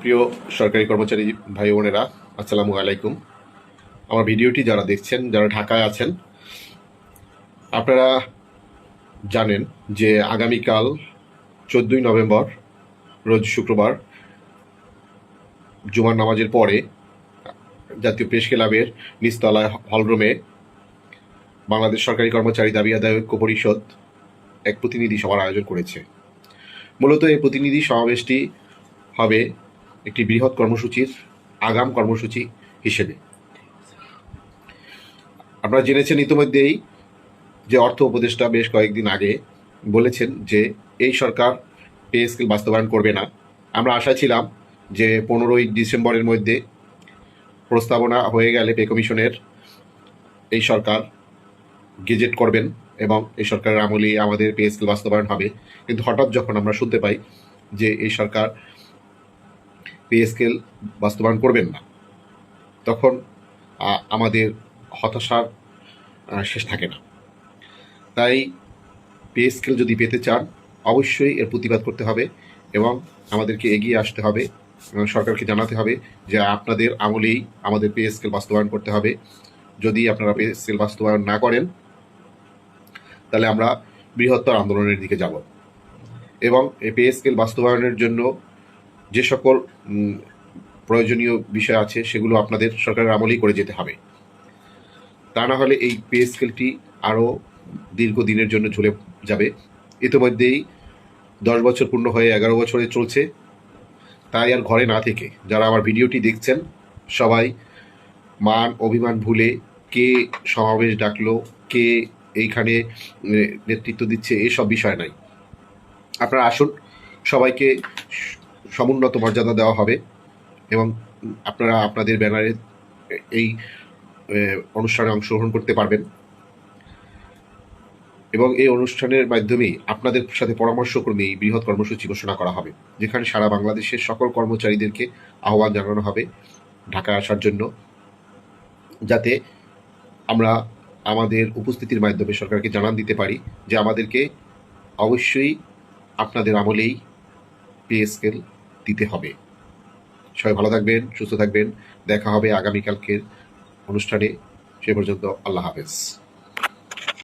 প্রিয় সরকারি কর্মচারী ভাই বোনেরা, আসসালামু আলাইকুম। আমার ভিডিওটি যারা দেখছেন, যারা ঢাকায় আছেন, আপনারা জানেন যে আগামীকাল চোদ্দোই নভেম্বর, রোজ শুক্রবার, জুমার নামাজের পরে জাতীয় প্রেস ক্লাবের নিচতলায় হলরুমে বাংলাদেশ সরকারি কর্মচারী দাবি আদায় ঐক্য পরিষদ এক প্রতিনিধি সভার আয়োজন করেছে। মূলত এই প্রতিনিধি সমাবেশটি হবে একটি বৃহৎ কর্মসূচির আগাম কর্মসূচি হিসেবে। আপনারা জেনেছেন ইতিমধ্যেই যে অর্থ উপদেষ্টা বেশ কয়েকদিন আগে বলেছেন যে এই সরকার পে স্কেল বাস্তবায়ন করবে না। আমরা আশা ছিলাম যে পনেরোই ডিসেম্বরের মধ্যে প্রস্তাবনা হয়ে গেলে পে কমিশনের এই সরকার গেজেট করবেন এবং এই সরকারের আমলে আমাদের পে স্কেল বাস্তবায়ন হবে। কিন্তু হঠাৎ যখন আমরা শুনতে পাই যে এই সরকার পে স্কেল বাস্তবায়ন করবেন না, তখন আমাদের হতাশার শেষ থাকে না। তাই পে স্কেল যদি পেতে চান, অবশ্যই এর প্রতিবাদ করতে হবে এবং আমাদেরকে এগিয়ে আসতে হবে সরকারকে জানাতে হবে যে আপনাদের আমলেই আমাদের পে স্কেল বাস্তবায়ন করতে হবে। যদি আপনারা পে স্কেল বাস্তবায়ন না করেন, তাহলে আমরা বৃহত্তর আন্দোলনের দিকে যাব। এবং এই পে স্কেল বাস্তবায়নের জন্য যে সকল প্রয়োজনীয় বিষয় আছে সেগুলো আপনাদের সরকারের আমলেই করে যেতে হবে। তা না হলে এই পে স্কেলটি আরও দীর্ঘদিনের জন্য ঝুলে যাবে। ইতিমধ্যেই দশ বছর পূর্ণ হয়ে এগারো বছরে চলছে। তাই আর ঘরে না থেকে যারা আমার ভিডিওটি দেখছেন, সবাই মান, অভিমান ভুলে কে সমাবেশ ডাকলো, কে এইখানে নেতৃত্ব দিচ্ছে, এসব বিষয় নাই। আপনারা আসুন, সবাইকে সমুন্নত মর্যাদা দেওয়া হবে এবং আপনারা আপনাদের ব্যানারে এই অনুষ্ঠানে অংশগ্রহণ করতে পারবেন। এবং এই অনুষ্ঠানের মাধ্যমেই আপনাদের সাথে পরামর্শক্রমে এই বৃহৎ কর্মসূচি ঘোষণা করা হবে, যেখানে সারা বাংলাদেশের সকল কর্মচারীদেরকে আহ্বান জানানো হবে ঢাকায় আসার জন্য, যাতে আমরা আমাদের উপস্থিতির মাধ্যমে সরকারকে জানান দিতে পারি যে আমাদেরকে অবশ্যই আপনাদের আমলেই পে স্কেল দিতে হবে। সবাই ভালো থাকবেন, সুস্থ থাকবেন। দেখা হবে আগামীকালকের অনুষ্ঠানে। সে পর্যন্ত আল্লাহ হাফেজ।